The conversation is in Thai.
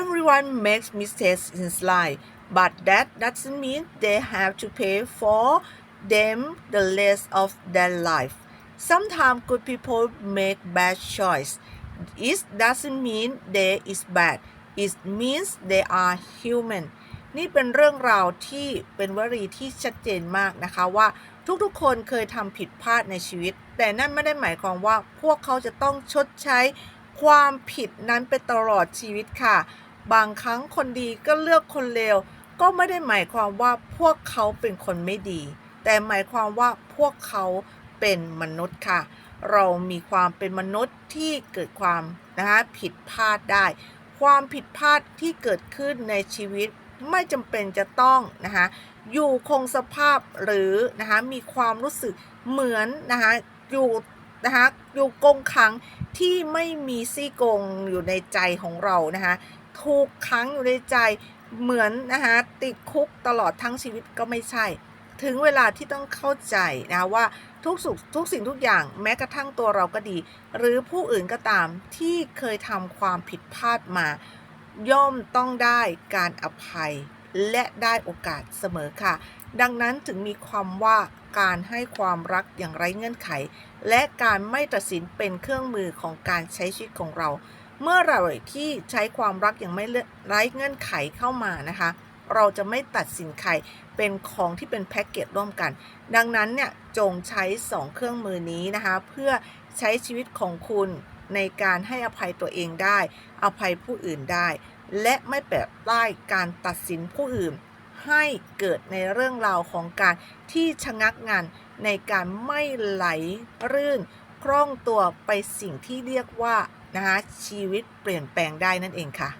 everyone makes mistakes in life but that doesn't mean they have to pay for them the rest of their life sometimes good people make bad choice it doesn't mean they is bad it means they are human นี่เป็นเรื่องราวที่เป็นวลีที่ชัดเจนมากนะคะว่าทุกๆ คนเคยทำผิดพลาดในชีวิต แต่นั่นไม่ได้หมายความว่าพวกเขาจะต้องชดใช้ ความผิดนั้นไปตลอดชีวิตค่ะ บางครั้งคนดีก็เลือกคนเลวก็ไม่ได้หมายความว่าพวกเขาเป็นคนไม่ดี แต่หมายความว่าพวกเขาเป็นมนุษย์ค่ะ เรามีความเป็นมนุษย์ที่เกิดความนะคะผิดพลาดได้ ความผิดพลาดที่เกิดขึ้นในชีวิตไม่จำเป็นจะต้องนะคะอยู่คงสภาพหรือนะคะมีความรู้สึกเหมือนนะคะอยู่ นะคะอยู่กงขังที่ไม่มีซี่กงอยู่ในใจของเรานะคะถูกขังอยู่ในใจเหมือนนะคะติดคุกตลอดทั้งชีวิตก็ไม่ใช่ ถึงเวลาที่ต้องเข้าใจนะว่าทุกสุขทุกสิ่งทุกอย่างแม้กระทั่งตัวเราก็ดี หรือผู้อื่นก็ตามที่เคยทำความผิดพลาดมา ย่อมต้องได้การอภัย และได้โอกาสเสมอค่ะ ดังนั้นถึงมีความว่าการให้ความรักอย่างไร้เงื่อนไข และการไม่ตัดสินเป็นเครื่องมือของการใช้ชีวิตของเรา เมื่อเราที่ใช้ความรักอย่างไม่ไร้เงื่อนไขเข้ามานะคะ เราจะไม่ตัดสินใครเป็นของที่เป็นแพ็กเกจร่วมกัน ดังนั้นเนี่ยจงใช้ 2 เครื่องมือนี้นะคะ เพื่อใช้ชีวิตของคุณในการให้อภัยตัวเองได้ อภัยผู้อื่นได้ และไม่แปะป้ายการตัดสินผู้อื่น ให้เกิดในเรื่องราวของการที่ชะงักงานในการไม่ไหลรื่นคล่องตัวไปสิ่งที่เรียกว่านะคะชีวิตเปลี่ยนแปลงได้นั่นเองค่ะ